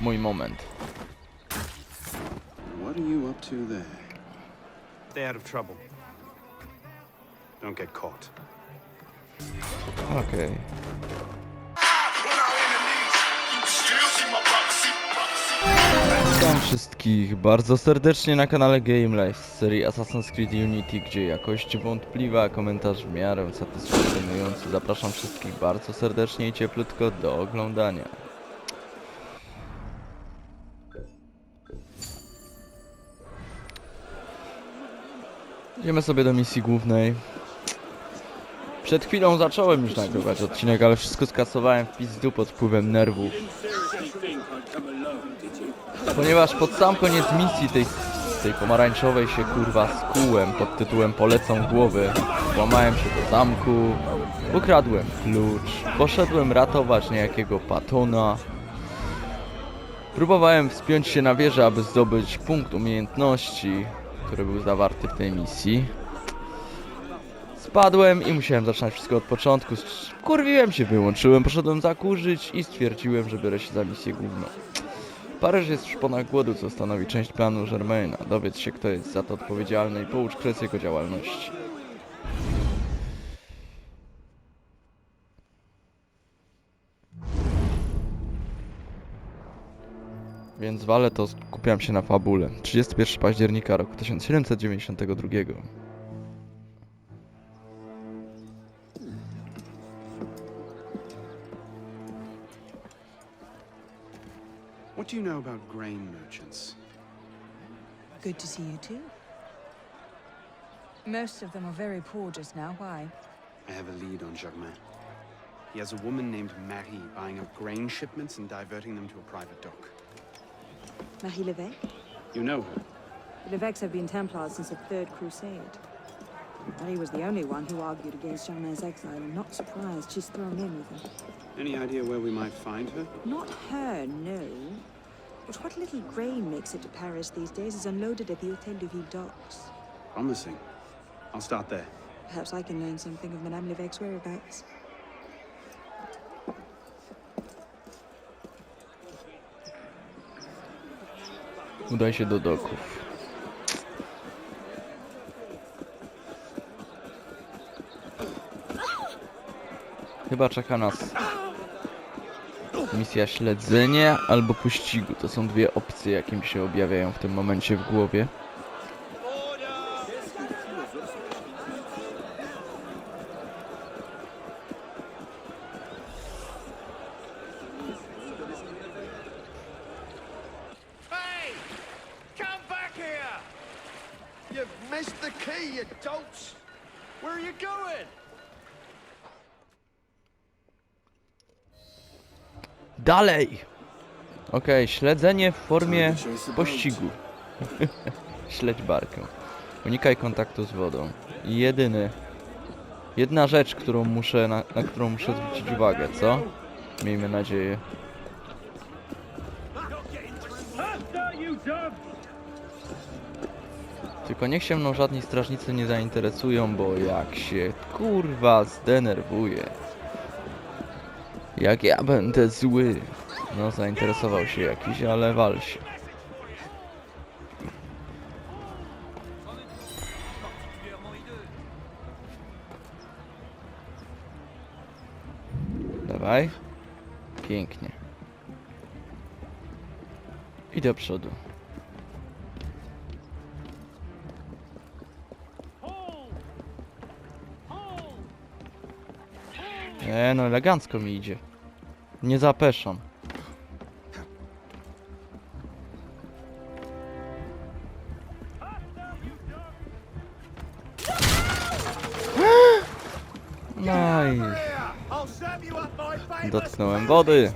mój moment. What are you up to there? Stay out of trouble. Don't get caught. Okej. Witam wszystkich bardzo serdecznie na kanale Game Life z serii Assassin's Creed Unity, gdzie jakość wątpliwa, a komentarz w miarę satysfakcjonujący. Zapraszam wszystkich bardzo serdecznie i cieplutko do oglądania. Idziemy sobie do misji głównej. Przed chwilą zacząłem już nagrywać odcinek, ale wszystko skasowałem w pizdu pod wpływem nerwów. Ponieważ pod sam koniec misji tej, tej pomarańczowej się kurwa skułem pod tytułem Polecą głowy. Włamałem się do zamku, ukradłem klucz, poszedłem ratować niejakiego patona. Próbowałem wspiąć się na wieżę, aby zdobyć punkt umiejętności, który był zawarty w tej misji. Spadłem i musiałem zaczynać wszystko od początku. Kurwiłem się, wyłączyłem, poszedłem zakurzyć i stwierdziłem, że biorę się za misję główną. Paryż jest w szponach głodu, co stanowi część planu Germaina. Dowiedz się, kto jest za to odpowiedzialny i poucz kres jego działalności. Więc wale to skupiam się na fabule. 31 października roku 1792. What do you know about grain merchants? Good to see you too. Most of them are very poor just now. Why? I have a lead on Germain. He has a woman named Marie buying up grain shipments and diverting them to a private dock. Marie Levesque? You know her. The Levesques have been Templars since the Third Crusade. Marie was the only one who argued against Germain's exile. I'm not surprised she's thrown in with him. Any idea where we might find her? Not her, no. But what little grain makes it to Paris these days is unloaded at the Hotel de Ville docks. Promising. I'll start there. Perhaps I can learn something of Madame Levesque's whereabouts. Udaj się do doków. Chyba czeka nas misja śledzenia albo pościgu. To są dwie opcje, jakie mi się objawiają w tym momencie w głowie. Dalej! Okej, śledzenie w formie pościgu. Śledź barkę. Unikaj kontaktu z wodą. I jedyny. Jedna rzecz, którą muszę, na, na którą muszę zwrócić uwagę, co? Miejmy nadzieję. Tylko niech się mną żadni strażnicy nie zainteresują, bo jak się kurwa zdenerwuję. Jak ja będę zły. No, zainteresował się jakiś, ale wal się. Dawaj. Pięknie. I do przodu. Nie no, elegancko mi idzie. Nie zapeszam. No my famous dotknąłem wody.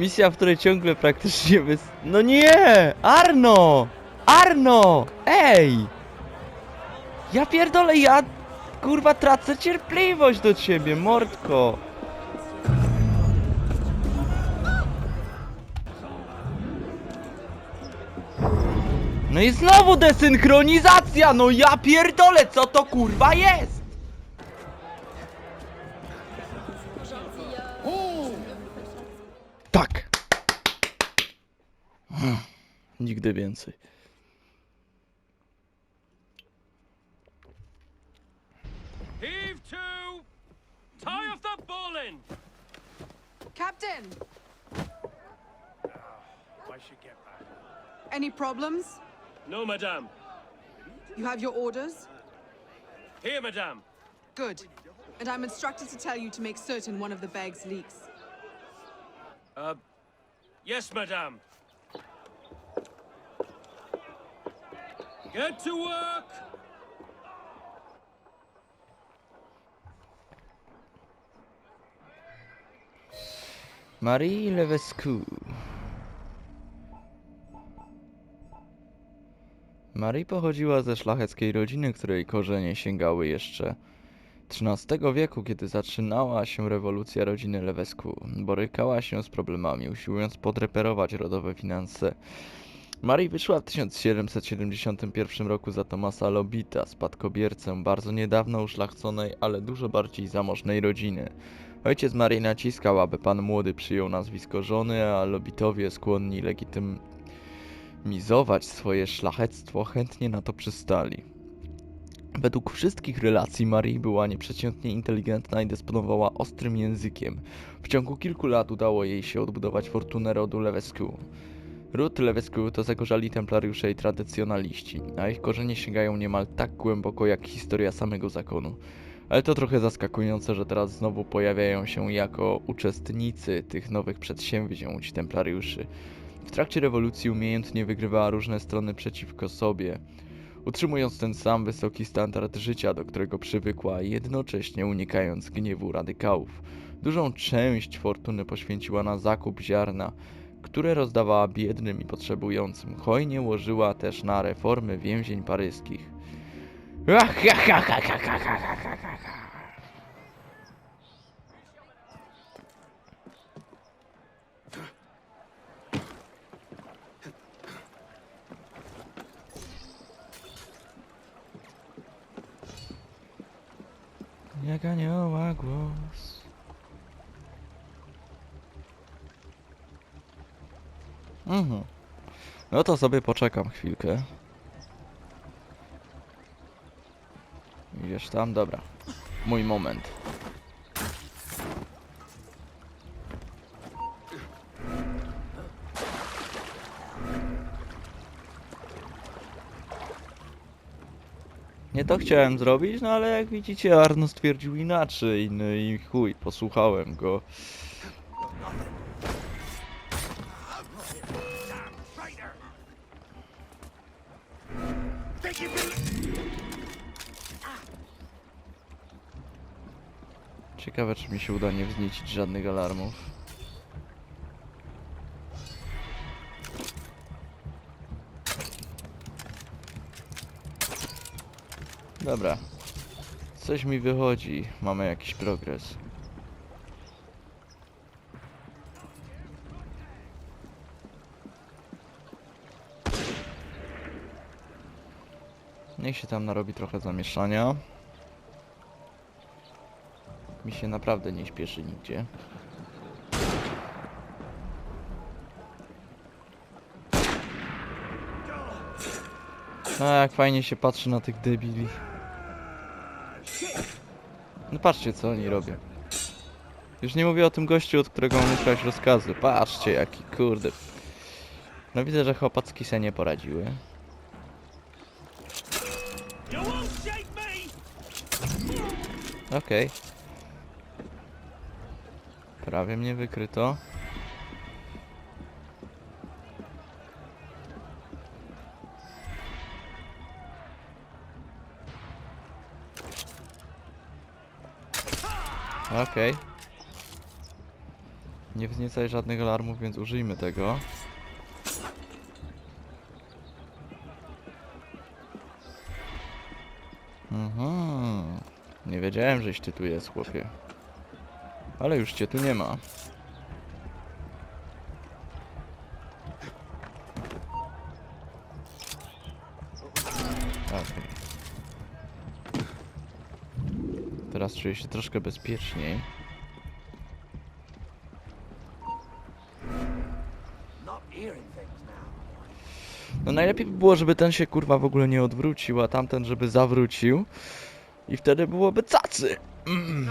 Misja, w której ciągle praktycznie wys... No nie! Arno! Arno! Ej! Ja pierdolę, ja kurwa tracę cierpliwość do ciebie, mordko! No i znowu desynchronizacja! No ja pierdolę, co to kurwa jest? Nigdy więcej. Heave to! Tie off the bowline! Captain, I should get back. any problems? No, madame. You have your orders? Here, madame. Good. And I'm instructed to tell you to make certain one of the bags leaks. Uh, yes, madame. Get to work! Marie Levesque. Marie pochodziła ze szlacheckiej rodziny, której korzenie sięgały jeszcze XIII wieku, kiedy zaczynała się rewolucja rodziny Levesque. Borykała się z problemami, usiłując podreperować rodowe finanse. Marie wyszła w 1771 roku za Tomasa Lobita, spadkobiercę bardzo niedawno uszlachconej, ale dużo bardziej zamożnej rodziny. Ojciec Marii naciskał, aby pan młody przyjął nazwisko żony, a Lobitowie skłonni legitymizować swoje szlachectwo chętnie na to przystali. Według wszystkich relacji Marii była nieprzeciętnie inteligentna i dysponowała ostrym językiem. W ciągu kilku lat udało jej się odbudować fortunę rodu Levesque. Ród Levesque to zagorzali templariusze i tradycjonaliści, a ich korzenie sięgają niemal tak głęboko jak historia samego zakonu. Ale to trochę zaskakujące, że teraz znowu pojawiają się jako uczestnicy tych nowych przedsięwzięć templariuszy. W trakcie rewolucji umiejętnie wygrywała różne strony przeciwko sobie, utrzymując ten sam wysoki standard życia, do którego przywykła, jednocześnie unikając gniewu radykałów. Dużą część fortuny poświęciła na zakup ziarna, które rozdawała biednym i potrzebującym. Hojnie łożyła też na reformy więzień paryskich. Jak anioła głos Mhm. No to sobie poczekam chwilkę. Idziesz tam? Dobra. Mój moment. Nie to chciałem zrobić, no ale jak widzicie Arno stwierdził inaczej, no i chuj, posłuchałem go. Ciekawe, czy mi się uda nie wzniecić żadnych alarmów. Dobra. Coś mi wychodzi. Mamy jakiś progres. Niech się tam narobi trochę zamieszania. Mi się naprawdę nie śpieszy nigdzie. No jak fajnie się patrzy na tych debili. No patrzcie co oni robią. Już nie mówię o tym gościu, od którego mam rozkazy. Patrzcie jaki kurde. No widzę, że chłopacki se nie poradziły. Okej. Prawie mnie wykryto. Okej. Nie wzniecaj żadnych alarmów, więc użyjmy tego. Mhm. Nie wiedziałem, żeś ty tu jest, chłopie. Ale już cię tu nie ma. Okej. Teraz czuję się troszkę bezpieczniej. No najlepiej by było, żeby ten się kurwa w ogóle nie odwrócił, a tamten żeby zawrócił. I wtedy byłoby cacy. Mm.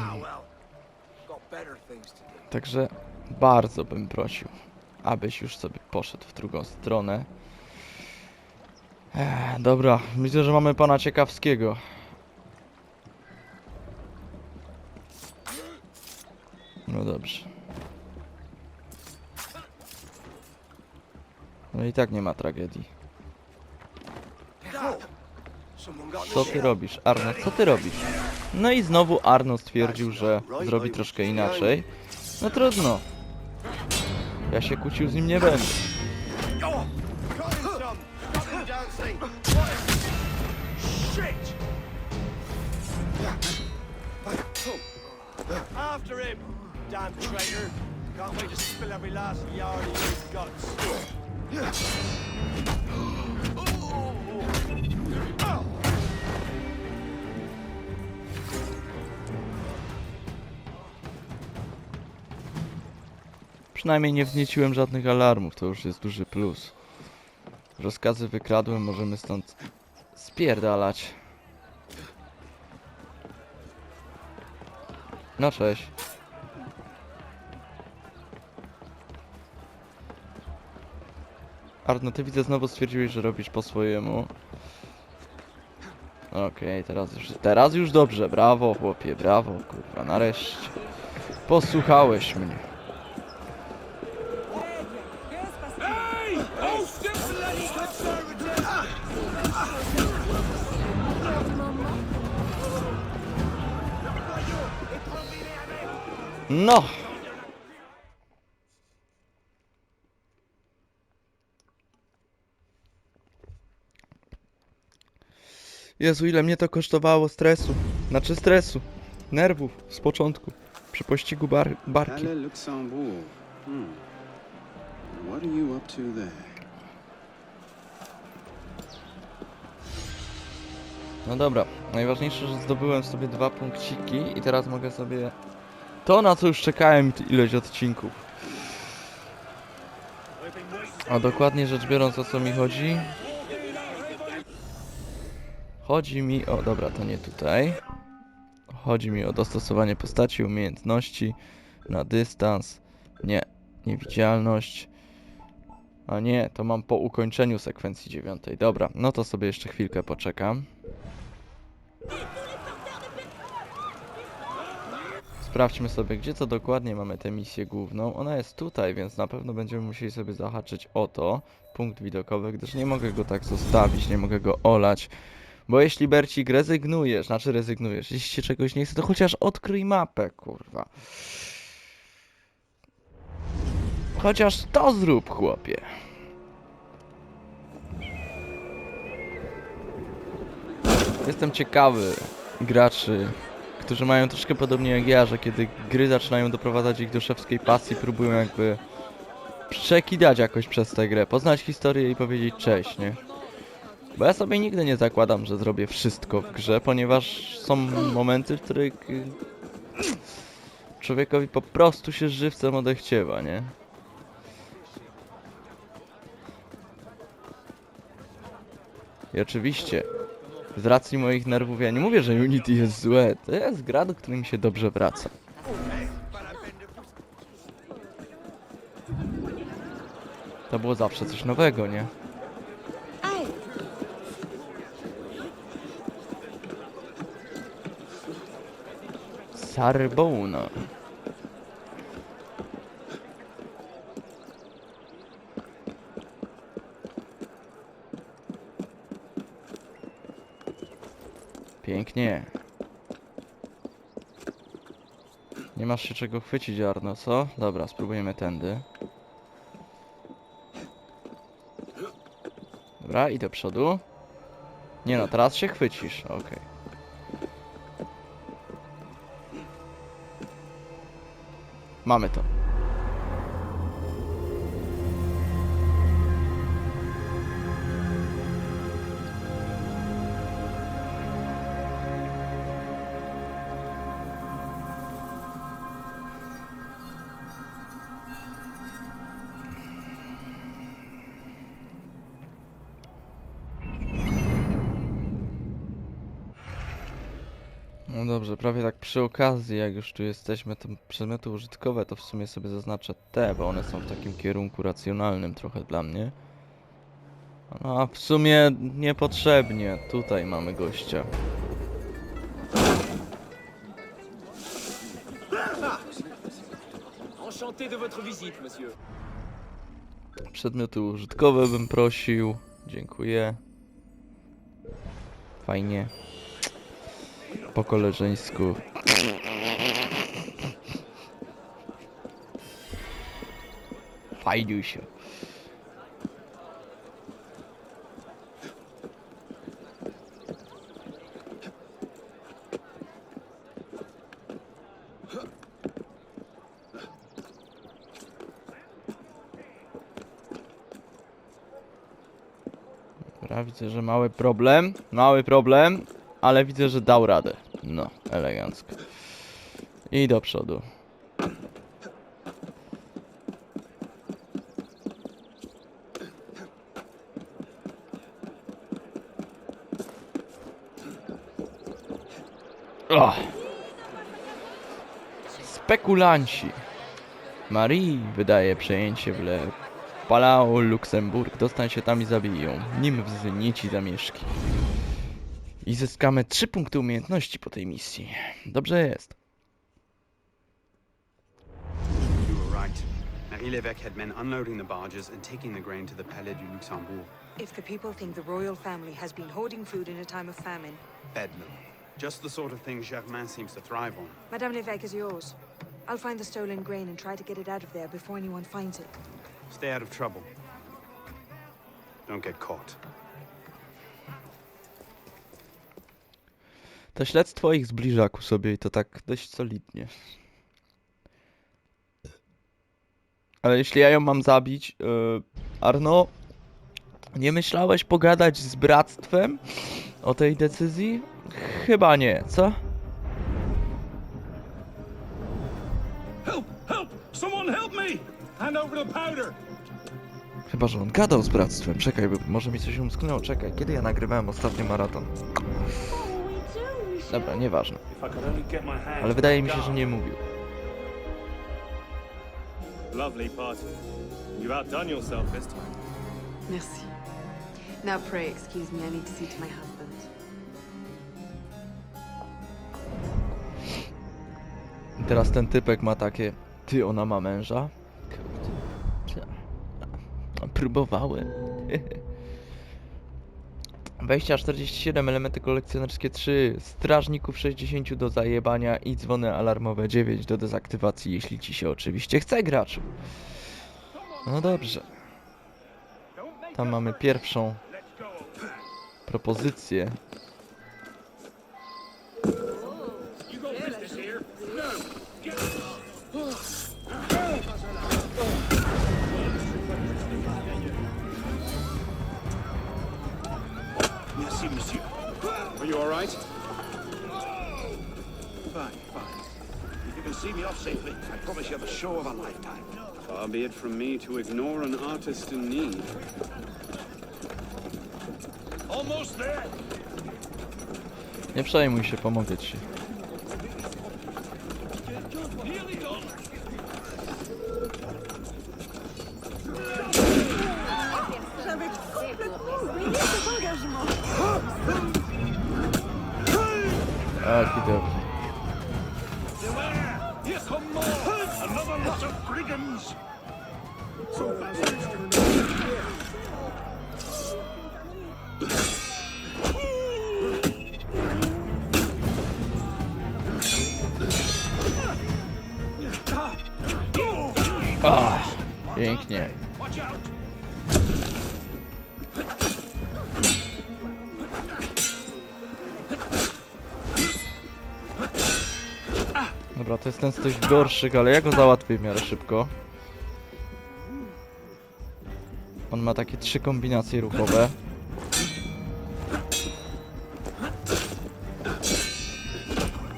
Także bardzo bym prosił, abyś już sobie poszedł w drugą stronę. Ech, dobra, myślę, że mamy pana ciekawskiego. No dobrze. No i tak nie ma tragedii. Co ty robisz, Arno? Co ty robisz? No i znowu Arno stwierdził, że zrobi troszkę inaczej. No trudno. Ja się kłócił z nim nie będę. Przynajmniej nie wznieciłem żadnych alarmów, to już jest duży plus. Rozkazy wykradłem, możemy stąd spierdalać. No cześć. Arno, ty widzę znowu stwierdziłeś, że robisz po swojemu. Okej, teraz już, teraz już dobrze, brawo chłopie, brawo, kurwa, nareszcie. Posłuchałeś mnie. No! Jezu, ile mnie to kosztowało stresu. Znaczy stresu. Nerwów z początku. Przy pościgu bar barki. Hmm. What are you up to there? No dobra, najważniejsze, że zdobyłem sobie dwa punkciki i teraz mogę sobie... To na co już czekałem ileś odcinków. A dokładnie rzecz biorąc o co mi chodzi? Chodzi mi o... Dobra, to nie tutaj. Chodzi mi o dostosowanie postaci, umiejętności na dystans. Nie, niewidzialność. A nie, to mam po ukończeniu sekwencji dziewiątej. Dobra, no to sobie jeszcze chwilkę poczekam. Sprawdźmy sobie, gdzie to dokładnie mamy tę misję główną. Ona jest tutaj, więc na pewno będziemy musieli sobie zahaczyć o to. Punkt widokowy, gdyż nie mogę go tak zostawić, nie mogę go olać. Bo jeśli Bercik rezygnujesz, znaczy rezygnujesz, jeśli ci czegoś nie chce, to chociaż odkryj mapę, kurwa. Chociaż to zrób, chłopie. Jestem ciekawy graczy, którzy mają troszkę podobnie jak ja, że kiedy gry zaczynają doprowadzać ich do szewskiej pasji, próbują jakby przekidać jakoś przez tę grę, poznać historię i powiedzieć cześć, nie? Bo ja sobie nigdy nie zakładam, że zrobię wszystko w grze, ponieważ są momenty, w których y, człowiekowi po prostu się żywcem odechciewa, nie? I oczywiście, z racji moich nerwów, ja nie mówię, że Unity jest złe. To jest gra, do której mi się dobrze wraca. To było zawsze coś nowego, nie? Sarbona. Pięknie. Nie masz się czego chwycić, Arno, co? Dobra, spróbujemy tędy. Dobra, i do przodu. Nie no, teraz się chwycisz, okej. Okay. Mamy to. No dobrze, prawie tak przy okazji, jak już tu jesteśmy, to przedmioty użytkowe to w sumie sobie zaznaczę te, bo one są w takim kierunku racjonalnym trochę dla mnie. No a w sumie niepotrzebnie, tutaj mamy gościa. Enchanté de votre visite, monsieur. Przedmioty użytkowe bym prosił, dziękuję. Fajnie. Po koleżeńsku. Fajniuj się. Widzę, że mały problem. Mały problem, ale widzę, że dał radę. No, elegancko. I do przodu. Och. Spekulanci. Marie wydaje przejęcie w Le Palau Luksemburg. Dostań się tam i zabiją. Nim wznieci zamieszki. I zyskamy 3 punkty umiejętności po tej misji. Dobrze jest. You were right. Marie Levesque had men unloading the barges and taking the grain to the Palais du Luxembourg. If the people think the royal family has been hoarding food in a time of famine, Bedlam. Just the sort of thing Germain seems to thrive on. Madame Levesque is yours. I'll find the stolen grain and try to get it out of there before anyone finds it. Stay out of trouble. Don't get caught. To śledztwo ich zbliża ku sobie i to tak dość solidnie. Ale jeśli ja ją mam zabić, yy, Arno, nie myślałeś pogadać z bractwem o tej decyzji? Chyba nie, co? Help! Help! Someone help me! Hand over the powder! Chyba, że on gadał z bractwem. Czekaj, bo może mi coś umsknęło. Czekaj, kiedy ja nagrywałem ostatni maraton? Dobra, nieważne. Ale wydaje mi się, że nie mówił. Lovely party. You've outdone yourself this time. Merci. Now pray excuse me, I need to see to my husband. I teraz ten typek ma takie... Ty, ona ma męża? Kurde. Próbowałem. Wejścia 47, elementy kolekcjonerskie 3, strażników 60 do zajebania i dzwony alarmowe 9 do dezaktywacji, jeśli ci się oczywiście chce, graczu. No dobrze. Tam mamy pierwszą propozycję. Fine, fine. If you can see me off safely, I promise you the show of a lifetime. Far be it from me to ignore an artist in need. Almost there. Nie przejmuj się, pomogę ci. Done. Aki dobrze. Dobra, to jest ten z tych gorszych, ale ja go załatwię w miarę szybko. On ma takie trzy kombinacje ruchowe.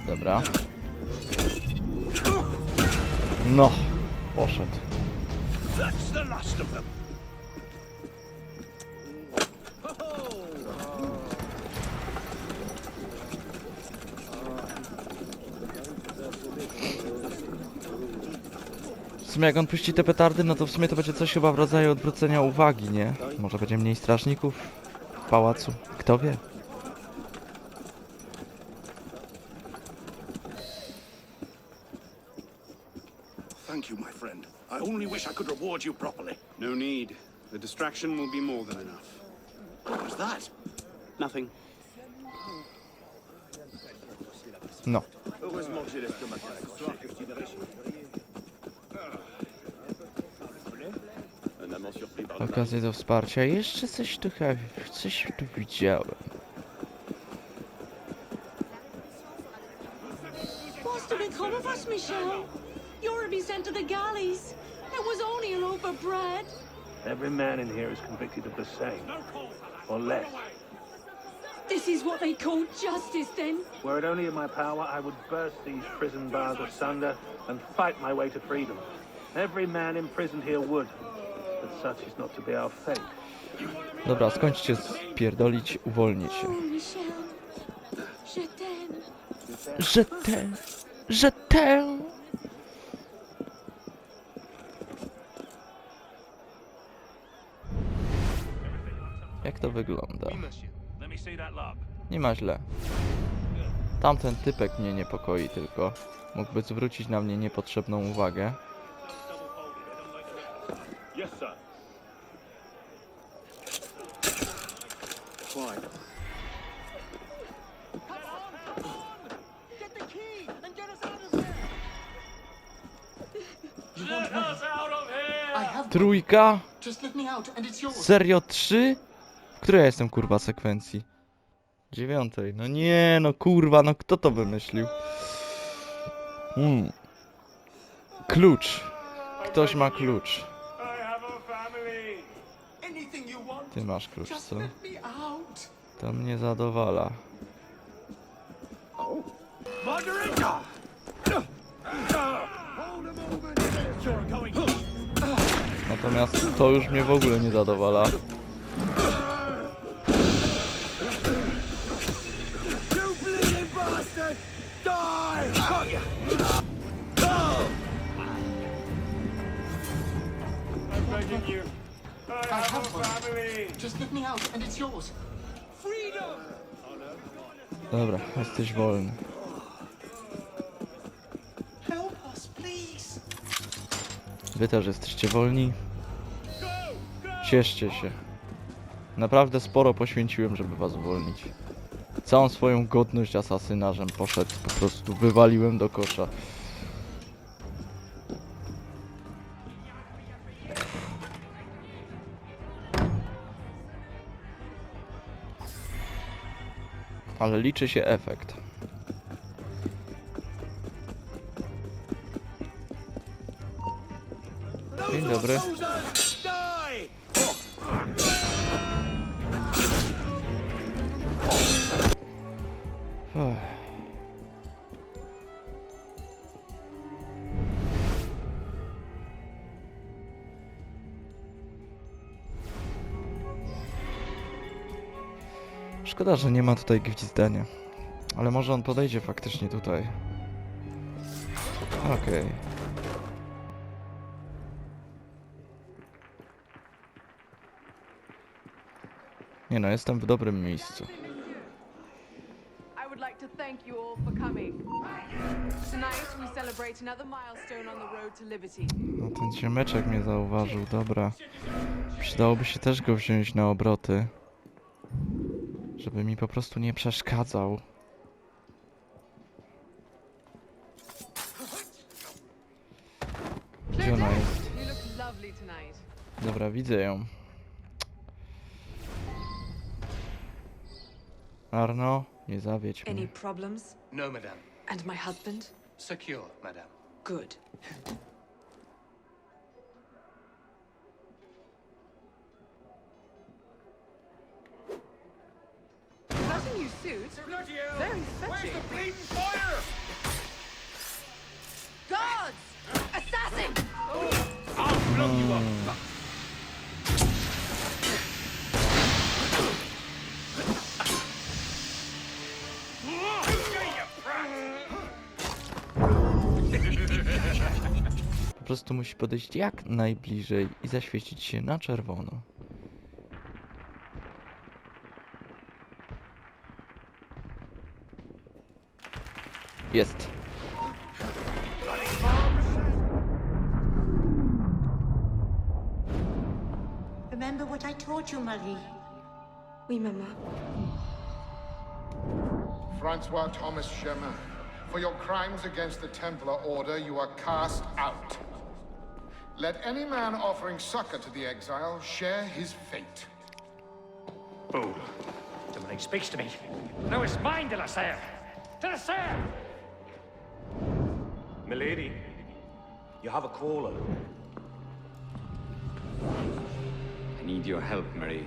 Dobra. No, poszedł. Sumie jak on puści te petardy, no to w sumie to będzie coś chyba w rodzaju odwrócenia uwagi, nie? Może będzie mniej strażników w pałacu, kto wie? Thank you, my friend. I only wish I could reward you properly. No need. The distraction will be more than enough. What was that? Nothing. No. Okazję do wsparcia. Jeszcze coś tu chyba, coś tu widziałem. What's to become of us, Michelle? You're to be sent to the galleys. It was only a loaf of bread. Every man in here is convicted of the same, or less. This is what they call justice, then. Were it only in my power, I would burst these prison bars asunder and fight my way to freedom. Every man imprisoned here would, Dobra, skończcie spierdolić, uwolnię się. Że tę, że tę. Jak to wygląda? Nie ma źle. Tamten typek mnie niepokoi tylko. Mógłby zwrócić na mnie niepotrzebną uwagę. Trójka? Serio trzy? W której ja jestem kurwa sekwencji? Dziewiątej. No nie, no kurwa, no kto to wymyślił? Hmm. Klucz. Ktoś ma klucz. Ty masz klucz, co? To mnie zadowala. Natomiast to już mnie w ogóle nie zadowala. Dobra, jesteś wolny. Wy też jesteście wolni. Cieszcie się. Naprawdę sporo poświęciłem, żeby was uwolnić. Całą swoją godność asasynarzem poszedł, po prostu wywaliłem do kosza. Ale liczy się efekt. Szkoda, że nie ma tutaj gwizdania. Ale może on podejdzie faktycznie tutaj. Okej. Nie no, jestem w dobrym miejscu. I would like to thank you all for coming. Tonight we celebrate another milestone on the road to liberty. No ten ziomeczek mnie zauważył, dobra. Przydałoby się też go wziąć na obroty. Żeby mi po prostu nie przeszkadzał. Gdzie ona jest? Dobra, widzę ją. Arno, nie zawiedź Any mnie. problems? No, madame. And my husband? Secure, madame. Good. Suit. Very fetching. Guards! Assassin! Po prostu musi podejść jak najbliżej i zaświecić się na czerwono. Jest. Remember what I taught you, Marie. Oui, Mama. Francois Thomas Germain, for your crimes against the Templar Order, you are cast out. Let any man offering succor to the exile share his fate. Fool. Somebody speaks to me. No, it's mine, de la Serre. De la Serre! Milady, you have a caller. I need your help, Marie.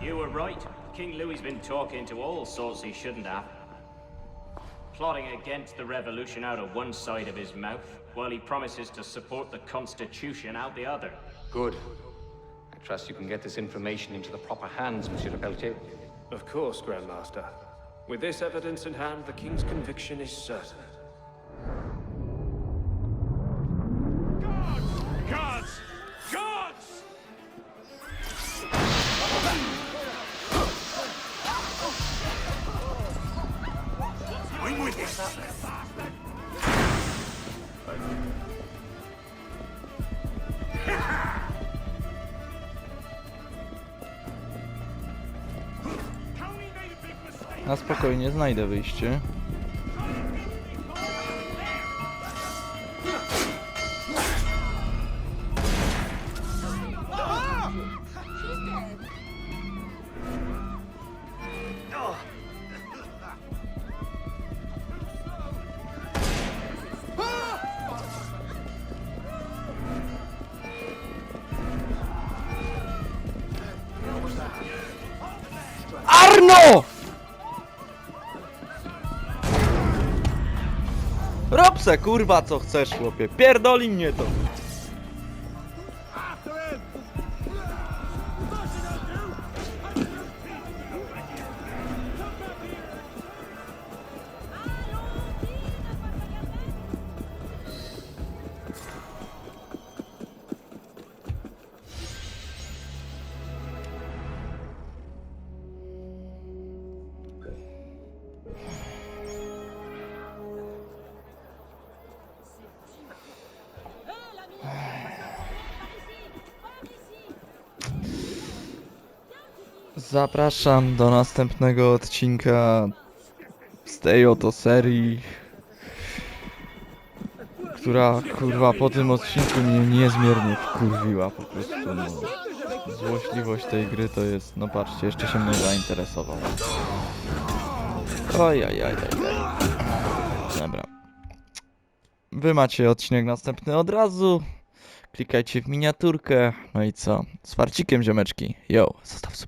You were right. King Louis's been talking to all sorts he shouldn't have. Plotting against the revolution out of one side of his mouth, while he promises to support the Constitution out the other. Good. I trust you can get this information into the proper hands, Monsieur de Pelletier. Of course, Grandmaster. With this evidence in hand, the king's conviction is certain. Na spokojnie znajdę wyjście. Kurwa co chcesz chłopie, pierdoli mnie to. Zapraszam do następnego odcinka z tej oto serii, która kurwa po tym odcinku mnie niezmiernie wkurwiła po prostu. No. Złośliwość tej gry to jest, no patrzcie, jeszcze się mną zainteresował. Ojajajajaj. Dobra. Wy macie odcinek następny od razu. Klikajcie w miniaturkę. No i co? Z farcikiem ziomeczki. Yo, zostaw. To